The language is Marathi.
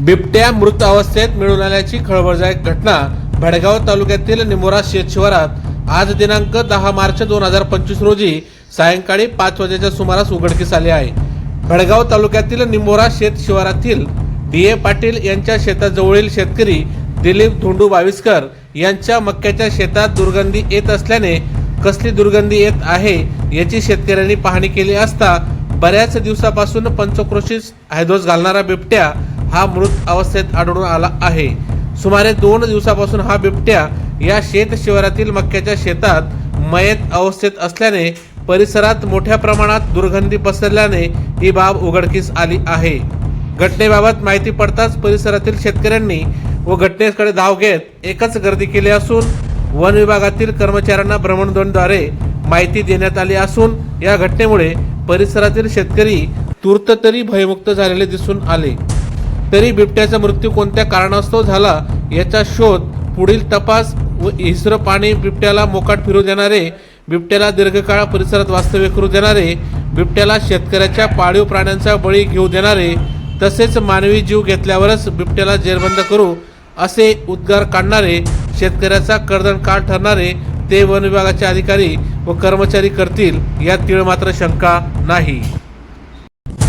बिबट्या मृत अवस्थेत मिळून आल्याची खळबळदायक घटना भडगाव तालुक्यातील निमोरा शेत शिवारात आज दिनांक दहा मार्च दोन हजार पंचवीस रोजी सायंकाळी पाच वाजेच्या सुमारास उघडकीस आली आहे. भडगाव तालुक्यातील निमोरा शेत शिवारातील डी ए पाटील यांच्या शेताजवळील शेतकरी दिलीप धोंडू बाविस्कर यांच्या मक्याच्या शेतात दुर्गंधी येत असल्याने कसली दुर्गंधी येत आहे याची शेतकऱ्यांनी पाहणी केली असता बऱ्याच दिवसापासून पंचक्रोशीस हैदोस घालणारा बिबट्या हा मृत अवस्थेत आढळून आला आहे. सुमारे दोन दिवसापासून हा बिबट्या या शेत शिवारातील मक्याच्या शेतात मयत अवस्थेत असल्याने परिसरात मोठ्या प्रमाणात दुर्गंधी पसरल्याने ही बाब उघडकीस आली आहे. घटनेबाबत माहिती पडताच परिसरातील शेतकऱ्यांनी व घटनेकडे धाव घेत एकच गर्दी केली असून वन विभागातील कर्मचाऱ्यांना भ्रमणध्वनीद्वारे माहिती देण्यात आली असून या घटनेमुळे परिसरातील शेतकरी तूर्त तरी भयमुक्त झालेले दिसून आले. तरी बिबट्याचा मृत्यू कोणत्या कारणास्तव झाला याचा शोध पुढील तपास व हिस्र पाणी बिबट्याला मोकाट फिरू देणारे बिबट्याला दीर्घकाळ परिसरात वास्तव्य करू देणारे बिबट्याला शेतकऱ्याच्या पाळीव प्राण्यांचा बळी घेऊ देणारे तसेच मानवी जीव घेतल्यावरच बिबट्याला जेरबंद करू असे उद्गार काढणारे शेतकऱ्याचा कर्दन काळ ठरणारे ते वन विभागाचे अधिकारी व कर्मचारी करतील यात तीळ मात्र शंका नाही.